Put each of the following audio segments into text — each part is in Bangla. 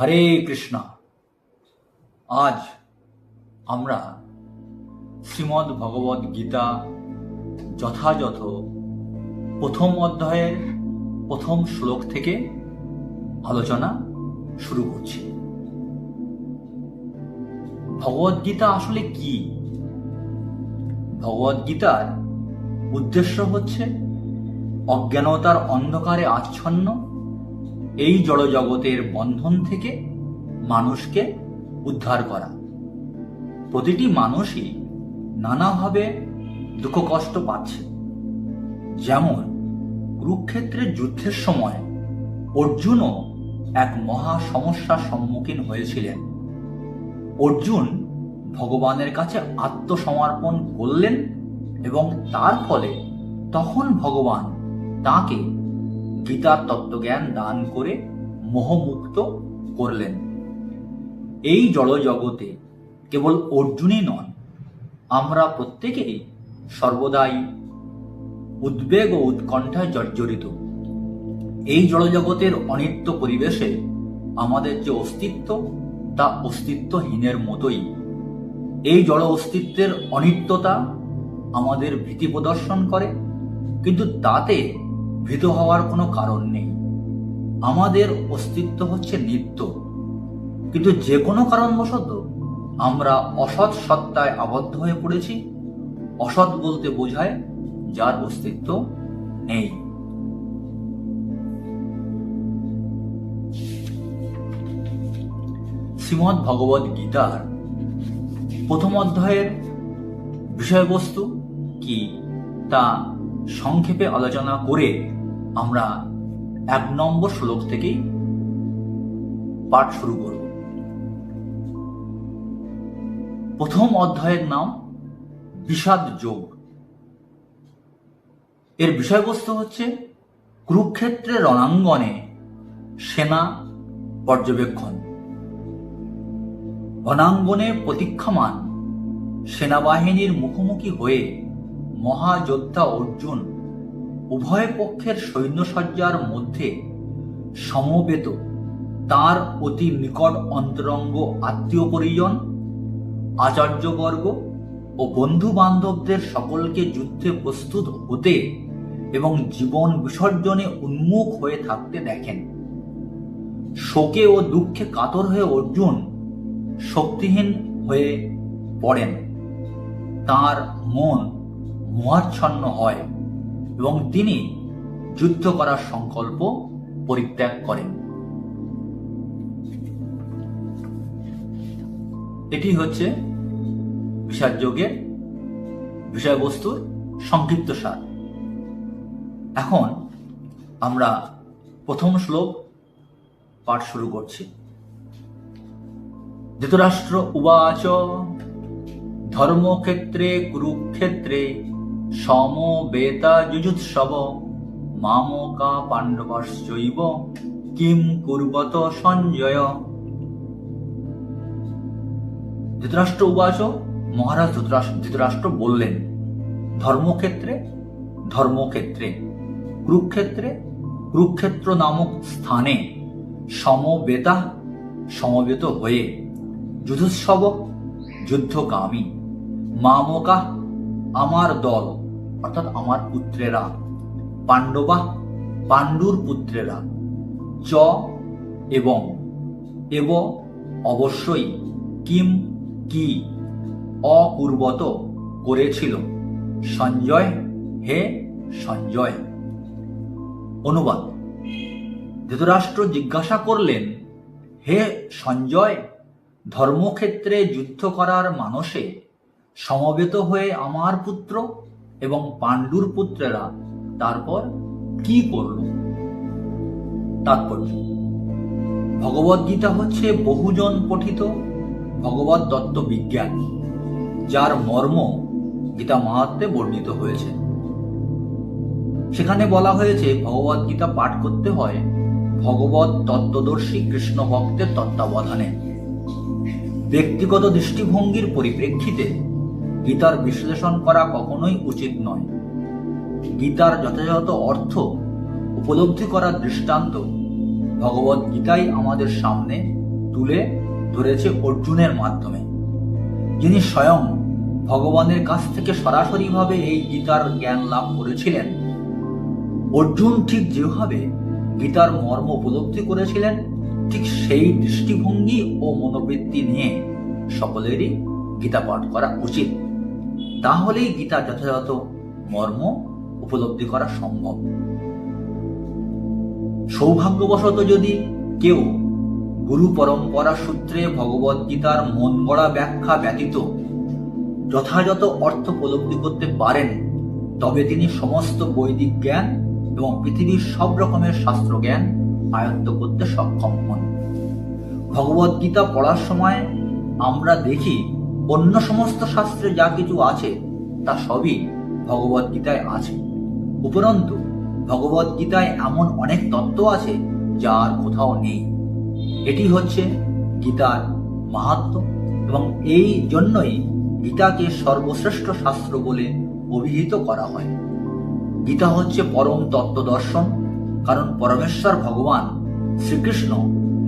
হরে কৃষ্ণ। আজ আমরা শ্রীমদ্ ভগবদ গীতা যথাযথ প্রথম অধ্যায়ের প্রথম শ্লোক থেকে আলোচনা শুরু করছি। ভগবদ্গীতা আসলে কি? ভগবদ্গীতার উদ্দেশ্য হচ্ছে অজ্ঞানতার অন্ধকারে আচ্ছন্ন এই জড়জগতের বন্ধন থেকে মানুষকে উদ্ধার করা। প্রতিটি মানুষই নানাভাবে দুঃখ কষ্ট পাচ্ছে। যেমন কুরুক্ষেত্রের যুদ্ধের সময় অর্জুনও এক মহা সমস্যার সম্মুখীন হয়েছিলেন। অর্জুন ভগবানের কাছে আত্মসমর্পণ করলেন এবং তার ফলে তখন ভগবান তাকে গীতার তত্ত্বজ্ঞান দান করে মোহমুক্ত করলেন। এই জড়জগতে কেবল অর্জুনই নন, আমরা প্রত্যেকেই সর্বদাই উদ্বেগ ও উৎকণ্ঠায় জর্জরিত। এই জড়জগতের অনিত্য পরিবেশে আমাদের যে অস্তিত্ব, তা অস্তিত্বহীনের মতোই। এই জড় অস্তিত্বের অনিত্যতা আমাদের ভীতি প্রদর্শন করে, কিন্তু তাতে ভীত হওয়ার কোনো কারণ নেই। আমাদের অস্তিত্ব হচ্ছে নিত্য। কিন্তু যে কোনো কারণবশত আমরা অসৎ সত্তায় আবদ্ধ হয়ে পড়েছি। অসৎ বলতে বোঝায় যার অস্তিত্ব নেই। শ্রীমৎ ভগবদ গীতার প্রথম অধ্যায়ের বিষয়বস্তু কি? তা সংক্ষেপে আলোচনা করে আমরা এক নম্বর শ্লোক থেকেই পাঠ শুরু করব। প্রথম অধ্যায়ের নাম বিষাদ যোগ। এর বিষয়বস্তু হচ্ছে কুরুক্ষেত্রের রণাঙ্গনে সেনা পর্যবেক্ষণ। রণাঙ্গনে প্রতীক্ষমান সেনাবাহিনীর মুখোমুখি হয়ে মহাযোদ্ধা অর্জুন উভয় পক্ষের সৈন্যসজ্জার মধ্যে সমবেত। তার অতি নিকট অন্তরঙ্গ আত্মীয় পরিজন আচার্যবর্গ ও বন্ধু বান্ধবদের সকলকে যুদ্ধে প্রস্তুত হতে এবং জীবন বিসর্জনে উন্মুখ হয়ে থাকতে দেখেন। শোকে ও দুঃখে কাতর হয়ে অর্জুন শক্তিহীন হয়ে পড়েন। তার মন মোহাচ্ছন্ন হয় এবং তিনি যুদ্ধ করার সংকল্প পরিত্যাগ করেন। এটি হচ্ছে বিষাদ যোগের বিষয়বস্তুর সংক্ষিপ্ত সার এখন আমরা প্রথম শ্লোক পাঠ শুরু করছি। ধৃতরাষ্ট্র উবাচ, ধর্মক্ষেত্রে, কুরুক্ষেত্রে সম বেতা যুজুৎসব মামকা পাণ্ডবাশ্চৈব, কিম কুর্বত সঞ্জয়। ধৃতরাষ্ট্র উবাচ মহারাজ ধৃতরাষ্ট্র বললেন, ধর্মক্ষেত্রে ধর্মক্ষেত্রে, কুরুক্ষেত্রে, কুরুক্ষেত্র নামক স্থানে সমবেতা সমবেত হয়ে যুধুৎসব যুদ্ধকামী মামকা আমার দল অর্থাৎ আমার পুত্রেরা। পাণ্ডবা পাণ্ডুর পুত্রেরা। চ এবং এব অবশ্যই কিম কি অপূর্বত করেছিল। সঞ্জয়, হে সঞ্জয়। অনুবাদ। ধৃতরাষ্ট্র জিজ্ঞাসা করলেন, হে সঞ্জয়, ধর্মক্ষেত্রে যুদ্ধ করার মানসে সমবেত হয়ে আমার পুত্র? এবং পাণ্ডুর পুত্রেরা তারপর কি করল? তাৎপর্য। ভগবদ্গীতা হচ্ছে বহুজন পঠিত ভগবত তত্ত্ব বিজ্ঞান, যার মর্ম গীতা মাহাত্মে বর্ণিত হয়েছে। সেখানে বলা হয়েছে, ভগবত গীতা পাঠ করতে হয় ভগবত তত্ত্বদর্শী কৃষ্ণ ভক্তের তত্ত্বাবধানে। ব্যক্তিগত দৃষ্টিভঙ্গির পরিপ্রেক্ষিতে গীতার বিশ্লেষণ করা কখনোই উচিত নয়। গীতার যথাযথ অর্থ উপলব্ধি করার দৃষ্টান্ত ভগবত গীতাই আমাদের সামনে তুলে ধরেছে অর্জুনের মাধ্যমে। যিনি স্বয়ং ভগবানের কাছ থেকে সরাসরিভাবে এই গীতার জ্ঞান লাভ করেছিলেন। অর্জুন ঠিক যেভাবে গীতার মর্ম উপলব্ধি করেছিলেন, ঠিক সেই দৃষ্টিভঙ্গি ও মনোবৃত্তি নিয়ে সকলেরই গীতা পাঠ করা উচিত। তাহলেই গীতা যথাযথ মর্ম উপলব্ধি করা সম্ভব। সৌভাগ্যবশত যদি কেউ গুরু পরম্পরা সূত্রে ভগবদ গীতার মন গড়া ব্যাখ্যা ব্যতীত যথাযথ অর্থ উপলব্ধি করতে পারেন, তবে তিনি সমস্ত বৈদিক জ্ঞান এবং পৃথিবীর সব রকমের শাস্ত্র জ্ঞান আয়ত্ত করতে সক্ষম হন। ভগবদ গীতা পড়ার সময় আমরা দেখি অন্য সমস্ত শাস্ত্রে যা কিছু আছে, তা সবই ভগবদ গীতায় আছে। উপরন্তু ভগবদ গীতায় এমন অনেক তত্ত্ব আছে যা আর কোথাও নেই। এটি হচ্ছে গীতার মাহাত্ম, এবং এই জন্যই গীতাকে সর্বশ্রেষ্ঠ শাস্ত্র বলে অভিহিত করা হয়। গীতা হচ্ছে পরম তত্ত্ব দর্শন, কারণ পরমেশ্বর ভগবান শ্রীকৃষ্ণ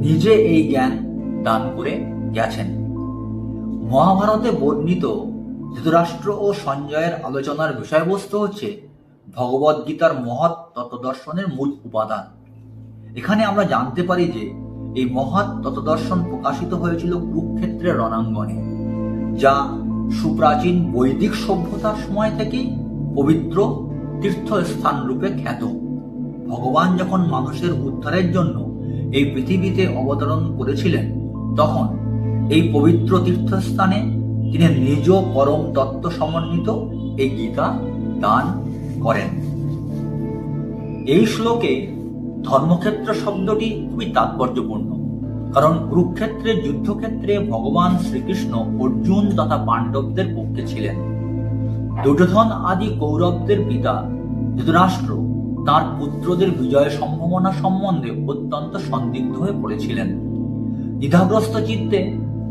নিজে এই জ্ঞান দান করে গেছেন। মহাভারতে বর্ণিত ধৃতরাষ্ট্র ও সঞ্জয়ের আলোচনার বিষয়বস্তু হচ্ছে ভগবদ গীতার মহৎ তত্ত্বদর্শনের মূল উপাদান। এখানে আমরা জানতে পারি যে এই মহৎ তত্ত্বদর্শন প্রকাশিত হয়েছিল কুরুক্ষেত্রের রণাঙ্গনে, যা সুপ্রাচীন বৈদিক সভ্যতার সময় থেকেই পবিত্র তীর্থস্থান রূপে খ্যাত। ভগবান যখন মানুষের উদ্ধারের জন্য এই পৃথিবীতে অবতরণ করেছিলেন, তখন এই পবিত্র তীর্থস্থানে তিনি নিজ পরম তত্ত্ব সমন্বিত এই গীতা দান করেন। এই শ্লোকে ধর্মক্ষেত্র শব্দটি খুবই তাৎপর্যপূর্ণ, কারণ কুরুক্ষেত্রের যুদ্ধক্ষেত্রে ভগবান শ্রীকৃষ্ণ অর্জুন তথা পাণ্ডবদের পক্ষে ছিলেন। দুর্যোধন আদি কৌরবদের পিতা ধৃতরাষ্ট্র তার পুত্রদের বিজয় সম্ভাবনা সম্বন্ধে অত্যন্ত সন্দিগ্ধ হয়ে পড়েছিলেন। দ্বিধাগ্রস্ত চিত্তে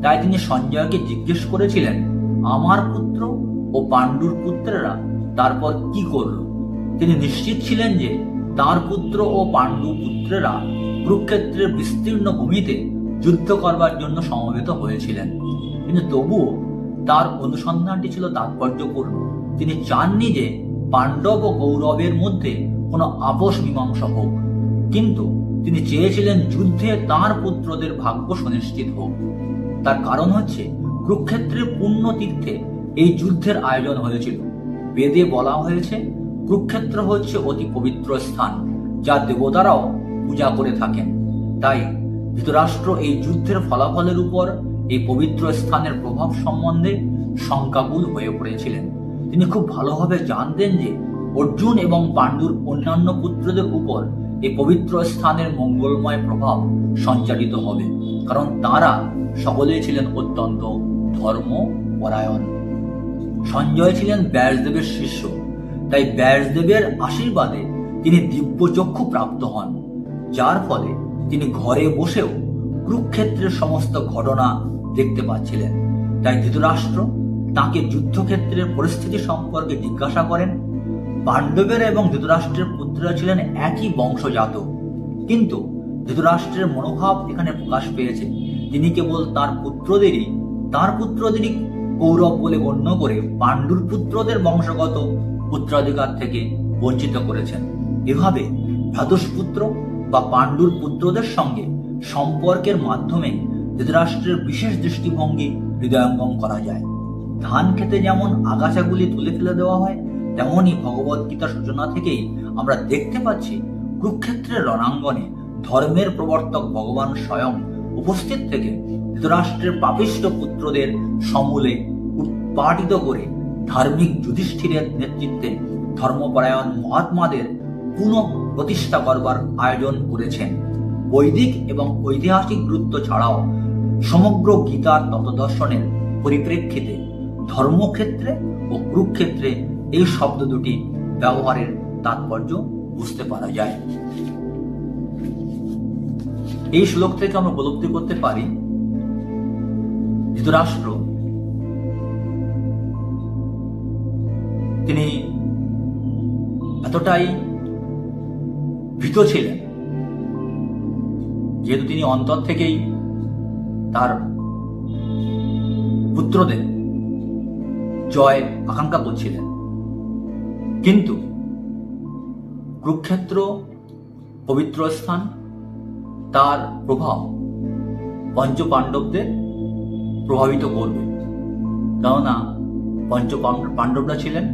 তাই তিনি সঞ্জয়কে জিজ্ঞেস করেছিলেন, আমার পুত্র ও পাণ্ডুর পুত্রেরা তারপর কি করল? তিনি নিশ্চিত ছিলেন যে তার পুত্র ও পাণ্ডু পুত্রেরা কুরুক্ষেত্রের বিস্তীর্ণ ভূমিতে যুদ্ধ করবার জন্য সমবেত হয়েছিলেন। কিন্তু তবুও তার অনুসন্ধানটি ছিল তাৎপর্যপূর্ণ। তিনি চাননি যে পাণ্ডব ও গৌরবের মধ্যে কোনো আপোষ মীমাংসা হোক। কিন্তু তিনি চেয়েছিলেন যুদ্ধে তার পুত্রদের ভাগ্য সুনিশ্চিত হোক। তার কারণ হচ্ছে কুরুক্ষেত্রের পূর্ণ তীর্থে এই যুদ্ধের আয়োজন হয়েছিল। বেদে বলা হয়েছে, কুরুক্ষেত্র হচ্ছে অতি পবিত্র স্থান, যা দেবতারাও পূজা করে থাকেন। তাই ধৃতরাষ্ট্র এই যুদ্ধের ফলাফলের উপর এই পবিত্র স্থানের প্রভাব সম্বন্ধে শঙ্কাবুল হয়ে পড়েছিলেন। তিনি খুব ভালোভাবে জানতেন যে অর্জুন এবং পাণ্ডুর অন্যান্য পুত্রদের উপর এই পবিত্র স্থানের মঙ্গলময় প্রভাব সঞ্চারিত হবে, কারণ তারা সকলেই ছিলেন অত্যন্ত ধর্ম পরায়ণ সঞ্জয় ছিলেন ব্যাসদেবের শিষ্য, তাই ব্যাসদেবের আশীর্বাদে তিনি দিব্য চক্ষু প্রাপ্ত হন, যার ফলে তিনি ঘরে বসেও কুরুক্ষেত্রের সমস্ত ঘটনা দেখতে পাচ্ছিলেন। তাই ধৃতরাষ্ট্র তাকে যুদ্ধক্ষেত্রের পরিস্থিতি সম্পর্কে জিজ্ঞাসা করেন পাণ্ডবের এবং ধৃতরাষ্ট্রের পুত্ররা ছিলেন একই বংশজাত। কিন্তু ধৃতরাষ্ট্রের মনোভাব এখানে প্রকাশ পেয়েছে। তিনি কেবল তার পুত্রদেরই তার পুত্রদেরই কৌরব বলে গণ্য করে পাণ্ডুর পুত্রদের বংশগত পুত্রাধিকার থেকে বঞ্চিত করেছেন। এভাবে ভ্রাতুষ্পুত্র বা পাণ্ডুর পুত্রদের সঙ্গে সম্পর্কের মাধ্যমে ধৃতরাষ্ট্রের বিশেষ দৃষ্টিভঙ্গি হৃদয়ঙ্গম করা যায়। ধান খেতে যেমন আগাছাগুলি তুলে ফেলে দেওয়া হয় তেমনই গীতার সূচনা থেকেই আমরা দেখতে পাচ্ছি কুরুক্ষেত্রের রণাঙ্গনে ধর্মের প্রবর্তক ভগবান স্বয়ং উপস্থিত থেকে ধৃতরাষ্ট্রের পাপিষ্ট পুত্রদের সমূলে উৎপাটিত করে ধার্মিক যুধিষ্ঠিরের নেতৃত্বে ধর্মপরায়ণ মহাত্মাদের পুনঃ প্রতিষ্ঠা করবার আয়োজন করেছেন। বৈদিক এবং ঐতিহাসিক গুরুত্ব ছাড়াও সমগ্র গীতার তত্ত্বদর্শনের পরিপ্রেক্ষিতে ধর্মক্ষেত্রে ও কুরুক্ষেত্রে এই শব্দ দুটি ব্যবহারের তাৎপর্য বুঝতে পারা যায়। এই শ্লোক থেকে আমরা উপলব্ধি করতে পারি, ধৃতরাষ্ট্র তিনি এতটাই ভীত ছিলেন, যেহেতু তিনি অন্তর থেকেই তার পুত্রদের জয় আকাঙ্ক্ষা করছিলেন কিন্তু কুরুক্ষেত্র পবিত্র স্থান তার প্রভাব পঞ্চ পাণ্ডবদের প্রভাবিত করবে। কেননা পঞ্চ পাণ্ডবরা ছিলেন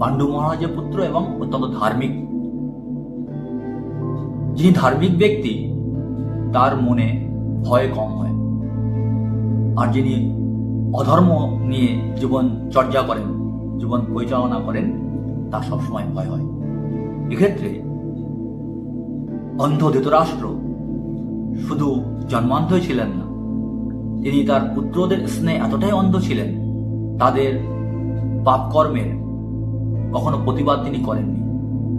পাণ্ডু মহারাজের পুত্র এবং অত্যন্ত ধার্মিক। যিনি ধার্মিক ব্যক্তি, তার মনে ভয় কম হয়। আর যিনি অধর্ম নিয়ে জীবন চর্চা করেন, জীবন পরিচালনা করেন তার সবসময় ভয় হয়। এক্ষেত্রে অন্ধ ধৃতরাষ্ট্র শুধু জন্মান্ধই ছিলেন না, তিনি তার পুত্রদের স্নেহে এতটাই অন্ধ ছিলেন, তাদের পাপকর্মের কখনো প্রতিবাদ তিনি করেননি,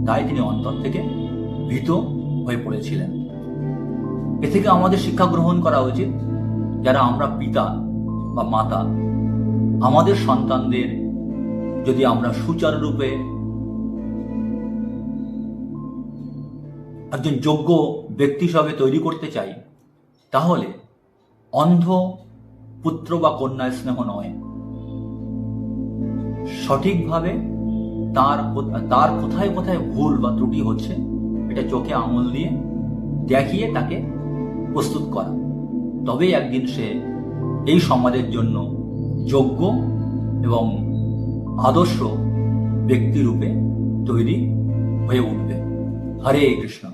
তাই তিনি অন্তর থেকে ভীত হয়ে পড়েছিলেন। এ থেকে আমাদের শিক্ষা গ্রহণ করা উচিত, যারা আমরা পিতা বা মাতা, আমাদের সন্তানদের যদি আমরা সুচারুরূপে একজন যোগ্য ব্যক্তি হিসাবে তৈরি করতে চাই, তাহলে অন্ধ পুত্র বা কন্যা স্নেহ নয়। সঠিকভাবে তার তার কোথায় কোথায় ভুল বা ত্রুটি হচ্ছে, এটা চোখে আঙুল দিয়ে দেখিয়ে তাকে প্রস্তুত করা। তবেই একদিন সে এই সমাজের জন্য যোগ্য এবং আদর্শ ব্যক্তিরূপে তৈরি হয়ে উঠবে। হরে কৃষ্ণ।